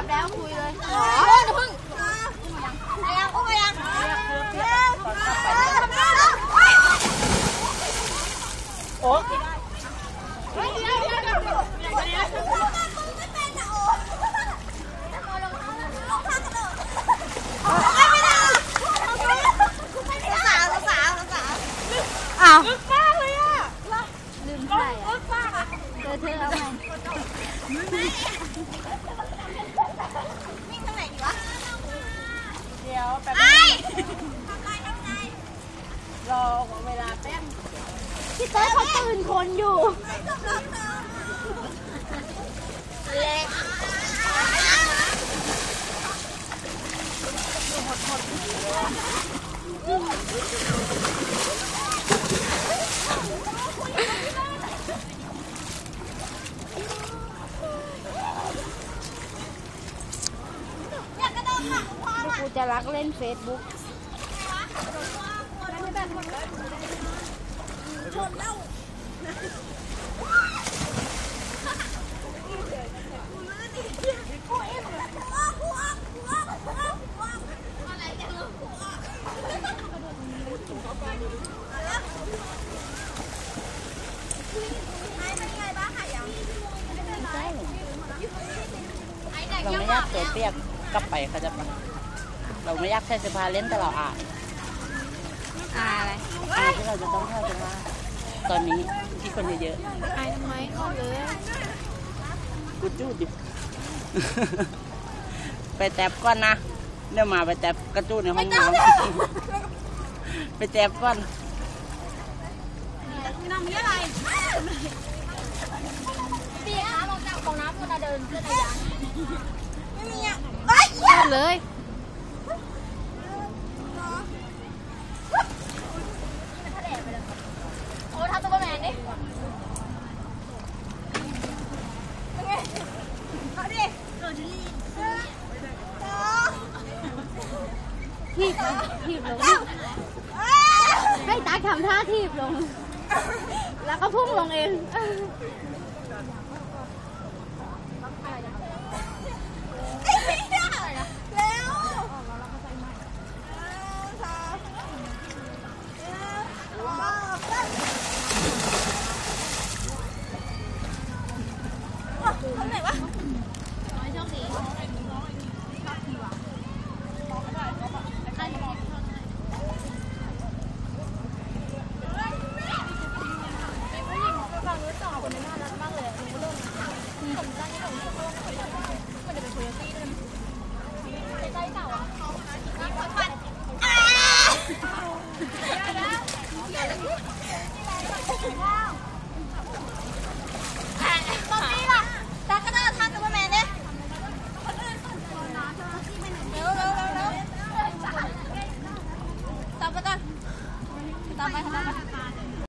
รัแล้วคุยเลยขอเพิ่งไรยังอุ้มอะไรยังโอ้อ้าวลึกมากเลยอะลึกมากอะ เธอเอาไหมวิ่งทางไหนดีวะ เดี๋ยวแป๊บนึงทำไรทำไงรอเวลาแป๊บพี่เต้เขาตื่นคนอยู่ไม่อเล็ก อยากกระโดดหลังพออะ กู จะรักเล่นเฟซบุ๊กชนแล้วไอ้เป็นไงบ้างค่ะยังเราไม่ยากเกิดเปียกกลับไปเขาจะไป เราไม่อยากใส่เสื้อผ้าเล่นแต่เราอาบอ่าอะไรอายที่เราจะต้องใส่เสื้อผ้าตอนนี้ที่คนเยอะอายทำไมเข้าเลยๆกูจูดดิ ไปแตบก่อนนะเดี๋ยวมาไปแตบกระจูดในห้องน้ำไปแตบก่อนน้ำมีอะไรพี่คะลงจากของน้ำคุณเดินขึ้นระยะไม่มีอะเฮ้ยเข้าเลย โอ้ทำตัวแมนดิเอาดิเออดิลีสอง ทีบเลยที บลง ให้ตาทำท่าทีบลง แล้วก็พุ่งลงเอง